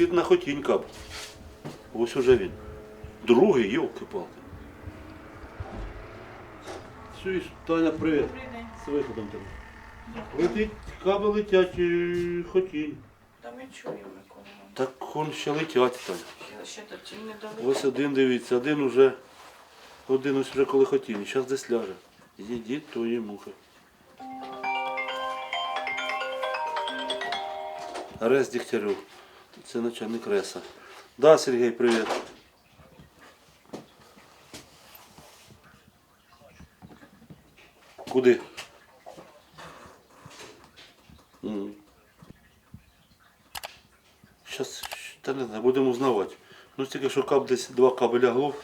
Летить на хотінь кап. Ось уже він. Другий, йолки-палки. Чуєш, Таня, привіт. З виходом тебе. Летить, каби летять, е, хотінь. Та ми чуємо. Так он ще летять. Ще- тут не. Ось один дивіться, один уже, один ось вже коли хотів, зараз десь ляже. Їдіть тої мухи. Арес Дігтярьов. Це начальник реса. Да, Сергій, привіт. Куди? Зараз, та не знаю, будемо узнавати. Ну, тільки що кап десь два каби лягло.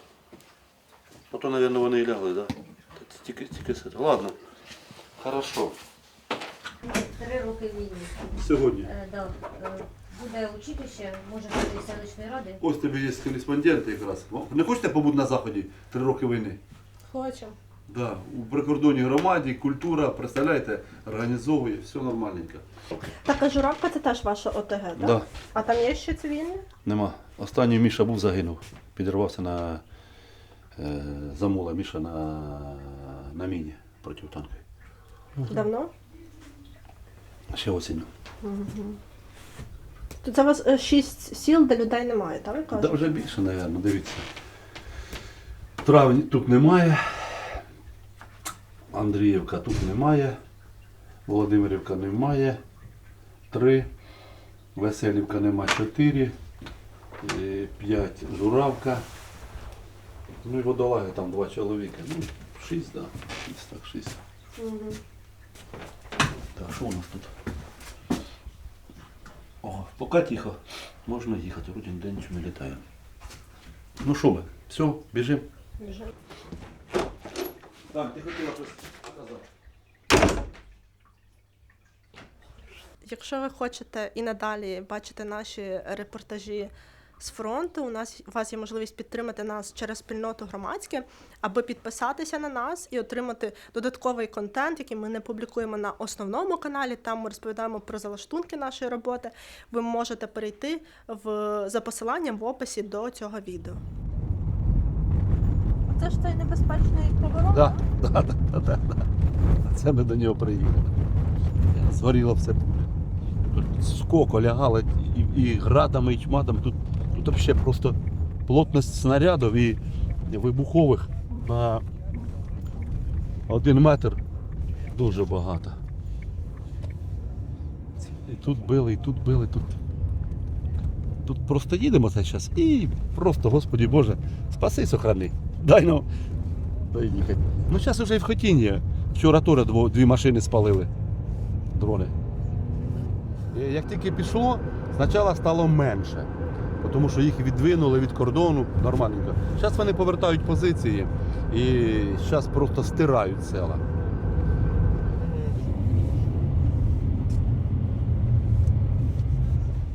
А то, мабуть, вони і лягли, так? Да? Тільки, тільки це. Ладно. Хорошо. Три роки війни. Сьогодні. Е, да. Буде училище, може бути і селищної ради. Ось тобі є кореспонденти якраз. О, Не хочете побути на Заході три роки війни? Хочемо. Да. У прикордонній громаді, культура, представляєте, організовує, все нормальненько. Так, а журавка це теж ваша ОТГ, так? Да. А там є ще цивільні? Нема. Останній Міша був загинув. Підірвався на е, замола Міша на, на міні протитанковій. Давно? Ще осінню. То це у вас е, шість сіл, де людей немає, так? ви Да, кажете? вже більше, мабуть, дивіться. Травні тут немає. Андріївка тут немає. Володимирівка немає. Три. Веселівка нема чотири. Е, П'ять журавка. Ну і водолаги там два чоловіка. Ну, шість. Да. Шість, так, шість. Так, що у нас тут? Поки тихо. Можна їхати, вроді ніде нічого не літає. Ну що ми? Все, біжимо. Біжим. Так, ти хотіла щось сказати. Якщо ви хочете і надалі бачити наші репортажі з фронту, у нас у вас є можливість підтримати нас через спільноту громадське, аби підписатися на нас і отримати додатковий контент, який ми не публікуємо на основному каналі. Там ми розповідаємо про залаштунки нашої роботи. Ви можете перейти в за посиланням в описі до цього відео. Це ж цей небезпечний поворот. Так, так, так, так. Це ми до нього приїхали. Згоріло все. Тут скоко лягало і, і градами, і чматами. Тут, тут взагалі просто плотність снарядів і вибухових на один метр дуже багато. І тут били, і тут били, тут. Тут просто їдемо це зараз і просто, Господі Боже, спаси, сохрани. Дай ну. Дай їхати. Ну зараз вже і в Хотіні. Вчора теж дві машини спалили. Дрони. І як тільки пішло, спочатку стало менше. Тому що їх відвинули від кордону нормальненько. Зараз вони повертають позиції і зараз просто стирають села.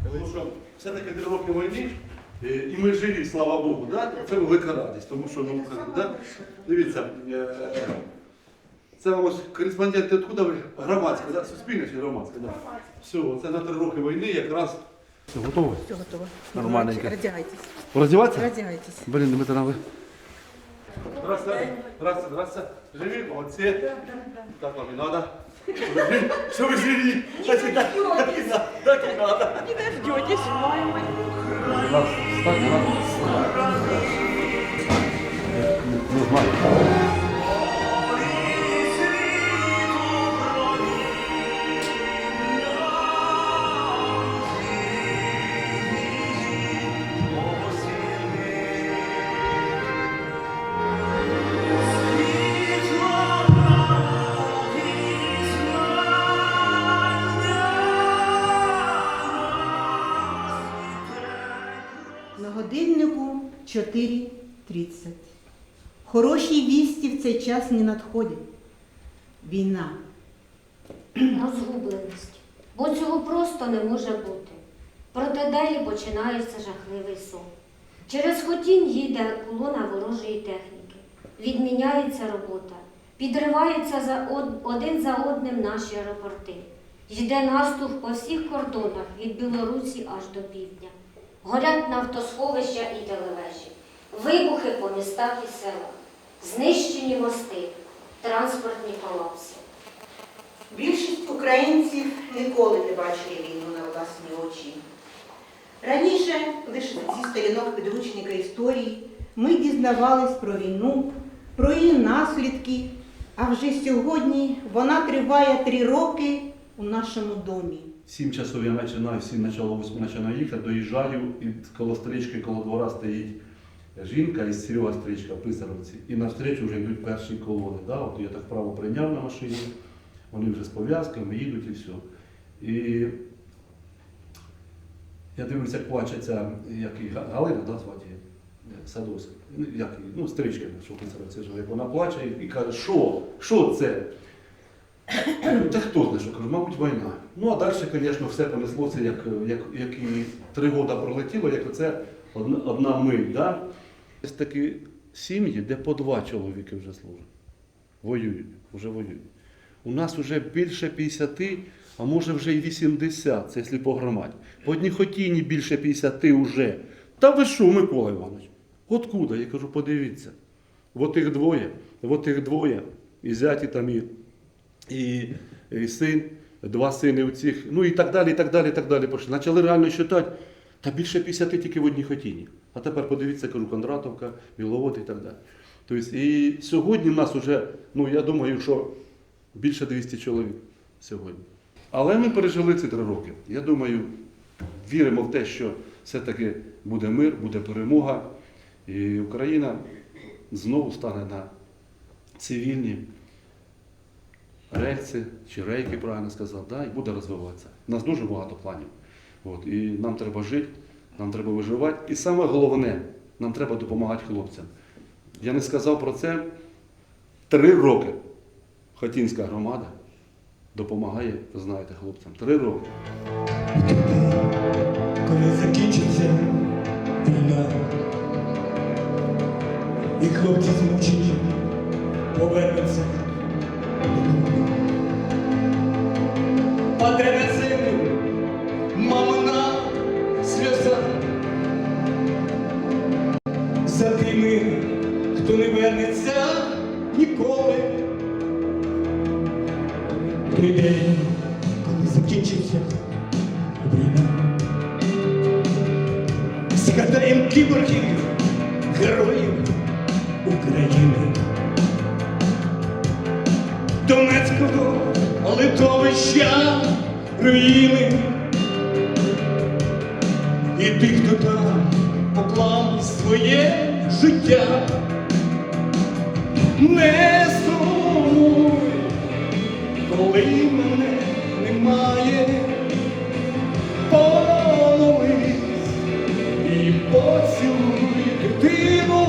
Тому що все-таки три роки війни, і ми живі, слава Богу. Да? Це велика радість, тому що ну, да? дивіться, е, це вам ось кореспонденти откуда ви? Громадська, да? суспільне чи громадська? Да. Все, це на три роки війни якраз. Все, готові? Все готово. Нормальненько. Раздягайтесь. Роздіватися? Раздягайтесь. Блін, Дмитро, ви. Здравствуйте, здравствуйте, здравствуйте. Живі, молодці. Так вам і надо. Що ви живі? Так і так, так і надо, так і надо. Не дождетесь. Раз, так, раз. Не знаю. 4.30. Хороші вісті в цей час не надходять. Війна. розгубленість, бо цього просто не може бути. Проте далі починається жахливий сон. Через хотінь їде колона ворожої техніки, відміняється робота, підриваються за од- один за одним наші аеропорти. Йде наступ по всіх кордонах від Білорусі аж до півдня. Горять нафтосховища і телевежі, вибухи по містах і селах, знищені мости, транспортні колапси. Більшість українців ніколи не бачили війну на власні очі. Раніше, лише зі сторінок підручника історії, ми дізнавались про війну, про її наслідки, а вже сьогодні вона триває три роки у нашому домі. Сім часов я починаю, сім начало восьми починаю їхати, доїжджаю, і коло стрічки, коло двора стоїть жінка із Серега стрічка, писаровці. І навстрічу вже йдуть перші колони. Да? От я так право прийняв на машині, вони вже з пов'язками їдуть і все. І я дивлюся, як плаче ця, як Га- Галина, да, звати її? Е, Садовська. Ну, як? Ну, стрічка, що писаровці живе. Вона плаче і, і каже, що? Що це? Та хто знає, що кажу, мабуть, війна. Ну а далі, звісно, все понеслося, як, як, як і три роки пролетіло, як оце одна, одна мить. Да? Є такі сім'ї, де по два чоловіки вже служать. Воюють, вже воюють. У нас вже більше 50, а може вже і 80, це якщо по громаді. По одній хотіні більше 50 вже. Та ви що, Микола Іванович? Откуда? Я кажу, подивіться. От їх двоє, от їх двоє, і зяті там і і, і син, два сини у цих, ну і так далі, і так далі, і так далі. Пішли. Почали реально считати, та більше 50 тільки в одній хотіні. А тепер подивіться, кажу, Кондратовка, Біловод і так далі. Тобто, і сьогодні в нас вже, ну я думаю, що більше 200 чоловік сьогодні. Але ми пережили ці три роки. Я думаю, віримо в те, що все-таки буде мир, буде перемога, і Україна знову стане на цивільні рельси чи рейки, правильно сказав, да, і буде розвиватися. У нас дуже багато планів. От, і нам треба жити, нам треба виживати. І саме головне, нам треба допомагати хлопцям. Я не сказав про це три роки. Хотінська громада допомагає, ви знаєте, хлопцям. Три роки. коли закінчиться війна, і хлопці змучені повернуться. Згадаєм кіборгів, героїв України. Донецького литовища руїни. І тих, хто там поклав своє життя. Не сумуй, коли мене немає. Поцілуй дитину,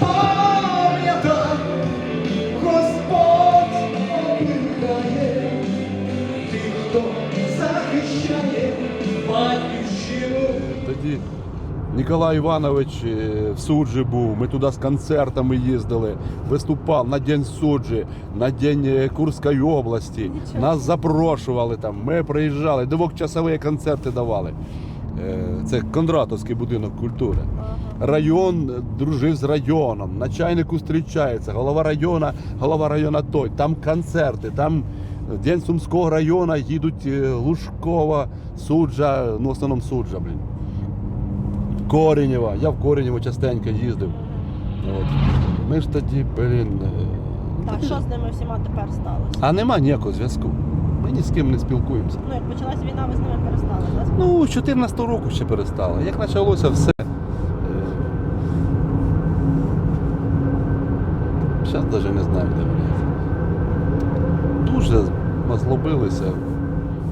пам'ятай, Господь обіграє тих, хто захищає батьківщину. Тоді Ніколай Іванович е, в суджі був. Ми туди з концертами їздили, виступав на День суджі, на День е, Курської області. Нас запрошували там. Ми приїжджали, двохчасові концерти давали. Е, Це Кондратовський будинок культури. Район е, дружив з районом, начальник зустрічається, голова району, голова району той. Там концерти, там День Сумського району їдуть е, Лужкова, суджа, ну в основному суджа, блін. Коренєва. Я в Коренєво частенько їздив. От. Ми ж тоді, блін. е, Так, що з ними всіма тепер сталося? А нема ніякого зв'язку. Ми ні з ким не спілкуємося. Ну, як почалась війна, ви з ними перестали, так? Ну, з 14 року ще перестало. Як почалося все. Зараз навіть не знаю, де вони. Дуже озлобилися.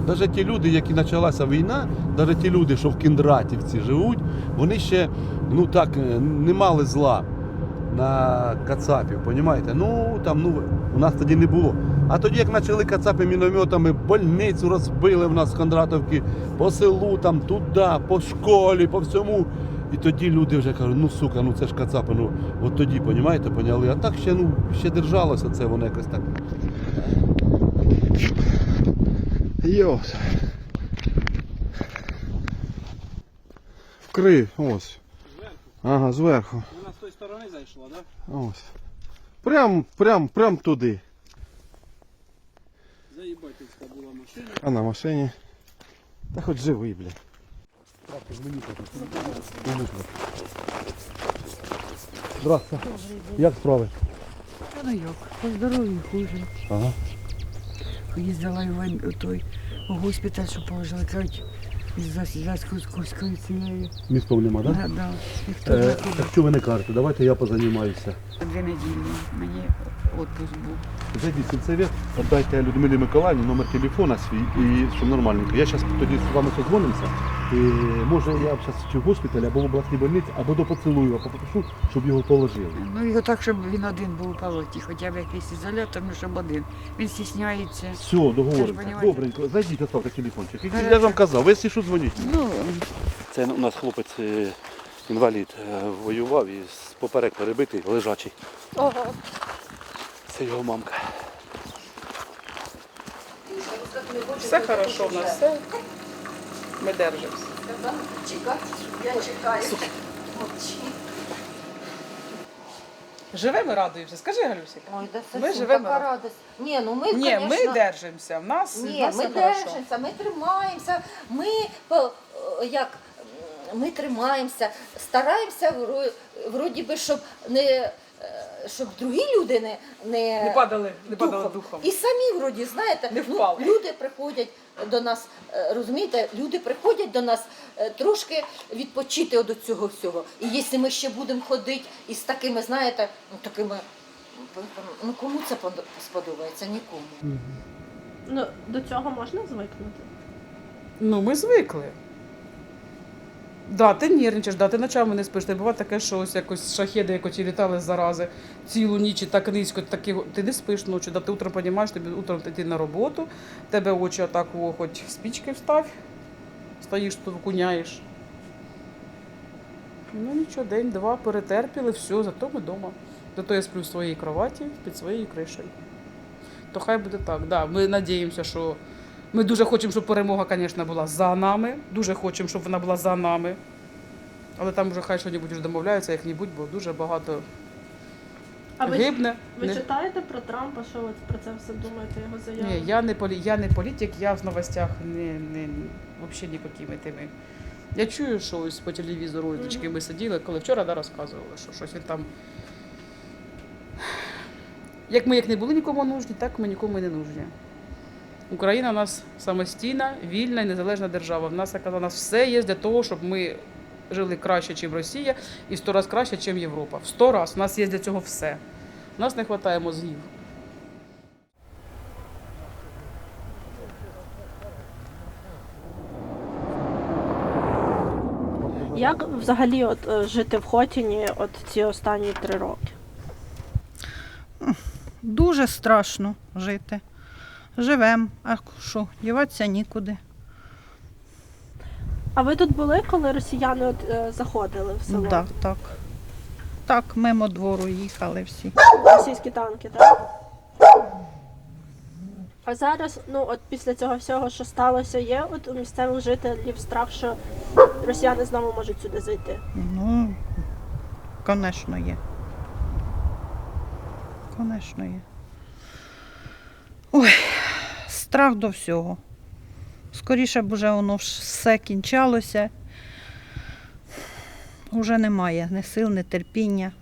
Навіть ті люди, які почалася війна, навіть ті люди, що в Кіндратівці живуть, вони ще ну так е, не мали зла на Кацапів, понімаєте? Ну там ну у нас тоді не було. А тоді, як почали Кацапи мінометами, больницю розбили в нас в Кондратовці, по селу, там туди, по школі, по всьому. І тоді люди вже кажуть, ну сука, ну це ж Кацапи, ну от тоді, понімаєте, поняли. А так ще ну ще держалося це, воно якось так. Йос. Кри, ось. Зверху? Ага, зверху. Вона з тої сторони зайшла, так? Ось. Прям, прям, прям туди. Заїбательська була машина. А на машині. Та хоч живий, бля. Здравствуйте. Як справи? Ну як, по здоров'ю хуже. Ага. Їздила в той у госпіталь, що положили, кажуть, зв'язку з курською цією. Містов нема, так? Е, так що ви не кажете, давайте я позаймаюся. Дві неділі мені відпуск був. Зайдіть в віддайте Людмилі Миколаївні номер телефона свій і щоб нормальненько. Я зараз тоді з вами созвонимося. І, може я зараз чи в госпіталі, або в обласній больниці, або до поцілую, або попрошу, щоб його положили. Ну його так, щоб він один був у палаті, хоча б якийсь ізолятор, ну щоб один. Він стісняється. Все, договоримося. Добренько, зайдіть, оставте телефончик. Я ж вам казав, ви що дзвоніть. Ну, Це у нас хлопець е, інвалід е, воював і поперек перебитий, лежачий. Ого. Це його мамка. Все хорошо в нас, все. Ми держимося. Живемо і радуємося. Скажи, Галюсик. Ой, да Ми совсем живемо така радость. Ні, ну ми, Ні, ми конечно, держимося. В нас, в Ні, нас ми все хорошо. держимося, ми тримаємося, ми по- як м, ми тримаємося, стараємося вро- вроді би, щоб не щоб другі люди не, не, Не падали, не падали духом. І самі вроді, знаєте, Не ну, люди приходять до нас, е, розумієте, люди приходять до нас е, трошки відпочити від цього всього. І якщо ми ще будемо ходити із такими, знаєте, ну такими. Ну кому це сподобається? Нікому. Ну, до цього можна звикнути. Ну, ми звикли. Да, ти нервничаєш, да, ти ночами не спиш. Ти буває таке, що ось якось шахеди, як літали зарази цілу ніч і так низько, такі, ти не спиш ночі, да, ти утром розумієш, тобі утром йти на роботу, тебе очі отак, хоч спічки встав, стоїш тут, куняєш. Ну нічого, день-два перетерпіли, все, зато ми вдома. Зато я сплю в своїй кроваті під своєю кришею. То хай буде так. Да, ми надіємося, що ми дуже хочемо, щоб перемога, звісно, була за нами. Дуже хочемо, щоб вона була за нами. Але там вже хай щось вже домовляються, як-небудь, бо дуже багато А ви, гибне. ви Не- читаєте про Трампа, що ви про це все думаєте, його заяви? Ні, я не полі... я не політик, я в новостях не, не взагалі ніякими тими. Я чую, що ось по телевізору mm ми сиділи, коли вчора да, розказували, що щось він там. Як ми як не були нікому нужні, так ми нікому і не нужні. Україна у нас самостійна, вільна і незалежна держава. В нас, у нас все є для того, щоб ми жили краще, ніж Росія, і в сто разів краще, ніж Європа. В сто разів. У нас є для цього все. У нас не вистачає мозгів. Як взагалі от, е, жити в Хотіні от ці останні три роки? Дуже страшно жити. Живем, а що, діватися нікуди. А ви тут були, коли росіяни от, е, заходили в село? Так, так. Так, мимо двору їхали всі. Російські танки, так? А зараз, ну от після цього всього, що сталося, є от у місцевих жителів страх, що росіяни знову можуть сюди зайти. Ну, звісно, є. Звісно, є. Ой, страх до всього. Скоріше б уже воно все кінчалося. Уже немає ні сил, ні терпіння.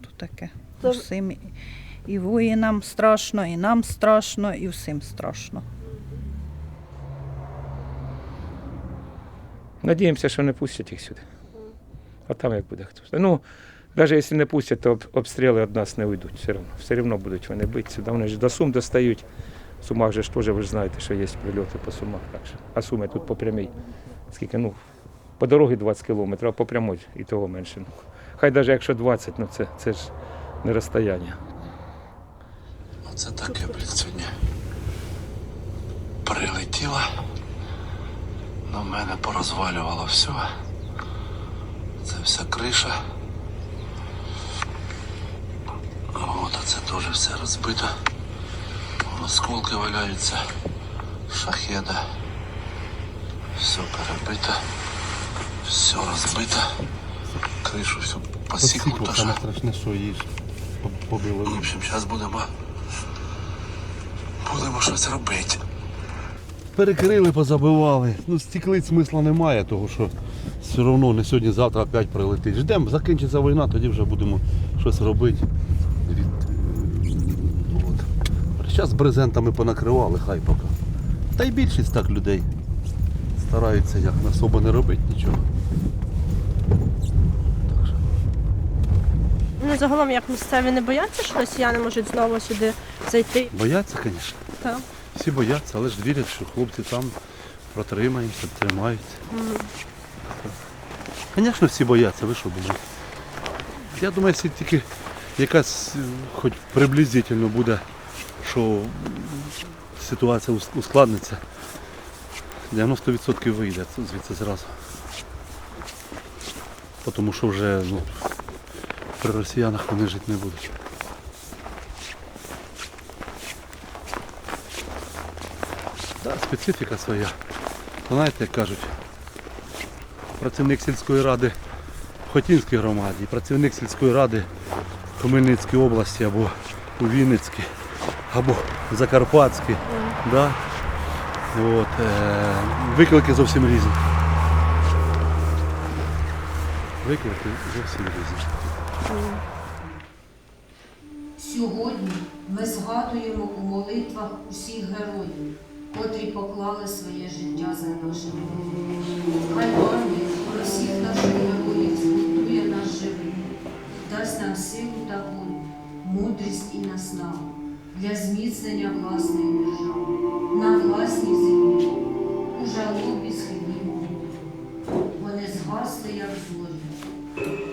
То таке. Усім і- і воїнам страшно, і нам страшно, і всім страшно. Надіємося, що не пустять їх сюди. А там як буде хтось. Ну, навіть якщо не пустять, то обстріли від нас не уйдуть. Все одно. Все одно будуть вони бити сюди. Вони ж до Сум достають. В Сумах же ж теж, ви ж знаєте, що є прильоти по Сумах. Так що. А Суми тут по прямій. Скільки, ну, по дорозі 20 кілометрів, а по прямій і того менше. Ну, хай навіть якщо 20, ну це, це ж не розстояння. Оце таке, блін, сьогодні. Прилетіло. На мене порозвалювало все. Це вся криша. От, а це теж все розбито. Осколки валяються. Шахеда. Все перебито, все розбито, кришу всю посікнуто. В общем, зараз будемо, будемо щось робити. Перекрили, позабивали. Ну, стеклить смисла немає, тому що все одно не сьогодні-завтра опять прилетить. Ждемо, закінчиться війна, тоді вже будемо щось робити. Від, е, ну, от. Зараз брезентами понакривали, хай поки. Та й більшість так людей стараються як на особо не робити нічого. Так що. Ну загалом як місцеві не бояться, що росіяни можуть знову сюди зайти. Бояться, звісно. Так. Всі бояться, але ж вірять, що хлопці там протримаємося, тримаються. Звісно, всі бояться, ви що думаєте? Я думаю, якщо тільки якась хоч приблизительно буде, що ситуація ускладниться, 90% вийде звідси зразу. Тому що вже ну, при росіянах вони жити не будуть. Так, специфіка своя. Знаєте, як кажуть, працівник сільської ради в Хотінській громаді, працівник сільської ради в Хмельницькій області або у Вінницькій, або в Закарпатській. Да? От, е, виклики зовсім різні. Виклики зовсім різні. Сьогодні ми згадуємо у молитвах усіх героїв, котрі поклали своє життя за наше. Хай пам'ять про всіх наших героїв згуртує нас живим, дасть нам силу та волю, мудрість і наснагу для зміцнення власної держави, на власній землі, у жалобі східні мови. Вони згасли, як зорі.